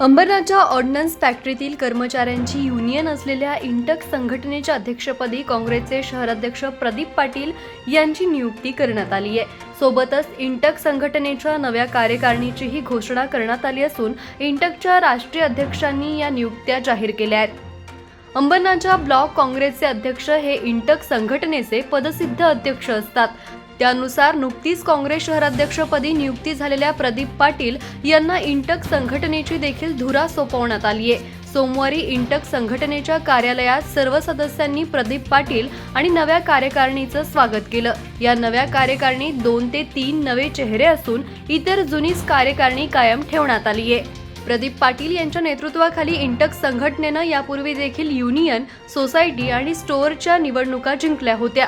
अंबरनाथच्या ordnance फॅक्टरीतील कर्मचाऱ्यांची union असलेल्या इंटक संघटनेच्या अध्यक्षपदी काँग्रेसचे शहराध्यक्ष प्रदीप पाटील यांची नियुक्ती करण्यात आली आहे. सोबतच इंटक संघटनेच्या नव्या कार्यकारिणीचीही घोषणा करण्यात आली असून इंटकच्या राष्ट्रीय अध्यक्षांनी या नियुक्त्या जाहीर केल्या आहेत. अंबरनाथच्या ब्लॉक काँग्रेसचे अध्यक्ष हे इंटक संघटनेचे पदसिद्ध अध्यक्ष असतात. त्यानुसार नुकतीच काँग्रेस शहराध्यक्षपदी नियुक्ती झालेल्या प्रदीप पाटील यांना इंटक संघटनेची देखील धुरा सोपवण्यात आली आहे. सोमवारी इंटक संघटनेच्या कार्यालयात सर्व सदस्यांनी प्रदीप पाटील आणि नव्या कार्यकारिणीचं स्वागत केलं. या नव्या कार्यकारिणीत दोन ते तीन नवे चेहरे असून इतर जुनीच कार्यकारिणी कायम ठेवण्यात आली आहे. प्रदीप पाटील यांच्या नेतृत्वाखाली इंटक संघटनेनं यापूर्वी देखील युनियन सोसायटी आणि स्टोअरच्या निवडणुका जिंकल्या होत्या.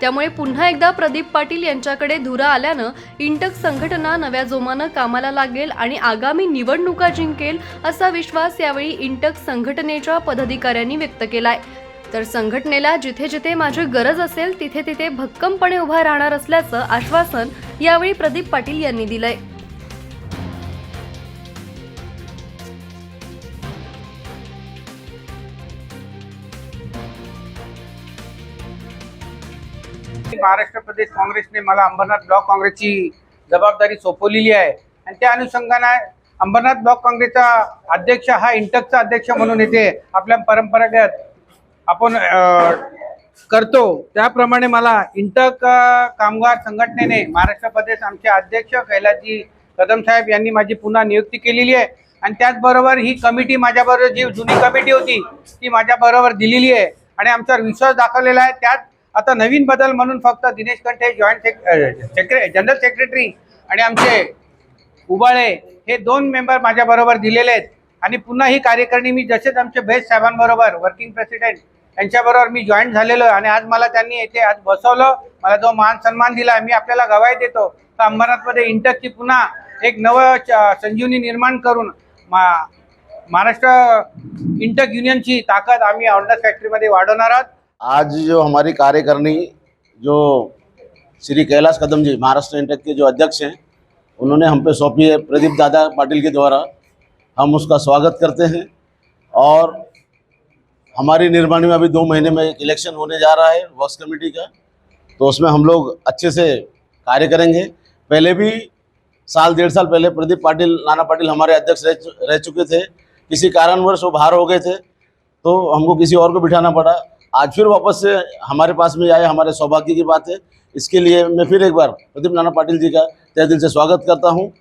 त्यामुळे पुन्हा एकदा प्रदीप पाटील यांच्याकडे धुरा आल्यानं इंटक संघटना नव्या जोमानं कामाला लागेल आणि आगामी निवडणुका जिंकेल असा विश्वास यावेळी इंटक संघटनेच्या पदाधिकाऱ्यांनी व्यक्त केलाय. तर संघटनेला जिथे जिथे माझी गरज असेल तिथे तिथे भक्कमपणे उभा राहणार असल्याचं आश्वासन यावेळी प्रदीप पाटील यांनी दिलंय. महाराष्ट्र प्रदेश काँग्रेसने मला अंबरनाथ ब्लॉक काँग्रेसची जबाबदारी सोपवलेली आहे. आणि त्या अनुषंगाने अंबरनाथ ब्लॉक काँग्रेसचा अध्यक्ष हा इंटकचा अध्यक्ष म्हणून येथे आपल्या परंपरागत आपण करतो. त्याप्रमाणे मला इंटक कामगार संघटनेने महाराष्ट्र प्रदेश आमचे अध्यक्ष कैलाजी कदम साहेब यांनी माझी पुन्हा नियुक्ती केलेली आहे. आणि त्याचबरोबर ही कमिटी माझ्याबरोबर जी जुनी कमिटी होती ती माझ्याबरोबर दिलेली आहे. आणि आमचा विश्वास दाखवलेला आहे. त्यात आता नवीन बदल म्हणून फक्त दिनेश कंठे जॉईंट सेक्रे जनरल सेक्रेटरी आणि आमचे उबाळे हे दोन मेंबर माझ्याबरोबर दिलेले आहेत. आणि पुन्हा ही कार्यकारिणी मी जसेच आमचे बेस्ट साहेबांबरोबर वर्किंग प्रेसिडेंट यांच्याबरोबर मी जॉईन झालेलो आहे. आणि आज मला त्यांनी येथे आज बसवलं. मला जो मान सन्मान दिला मी आपल्याला गवाही देतो. तर अंबरनाथमध्ये इंटकची पुन्हा एक नवं संजीवनी निर्माण करून मा महाराष्ट्र इंटक युनियनची ताकद आम्ही ऑर्डर फॅक्टरीमध्ये वाढवणार आहोत. आज जो हमारी कार्यकारिणी, जो श्री कैलाश कदम जी, महाराष्ट्र इंटेक के जो अध्यक्ष हैं, उन्होंने हम पे सौंपी है प्रदीप दादा पाटिल के द्वारा। हम उसका स्वागत करते हैं और हमारी निर्माणी में अभी दो महीने में एक इलेक्शन होने जा रहा है वर्क्स कमेटी का तो उसमें हम लोग अच्छे से कार्य करेंगे। पहले भी साल, डेढ़ साल पहले प्रदीप पाटिल, नाना पाटिल हमारे अध्यक्ष रह रह चुके थे। किसी कारणवश वो बाहर हो गए थे तो हमको किसी और को बिठाना पड़ा। आज फिर वापस से हमारे पास में आए हमारे सौभाग्य की बात है। इसके लिए मैं फिर एक बार प्रदीप नाना पाटिल जी का तय दिल से स्वागत करता हूँ।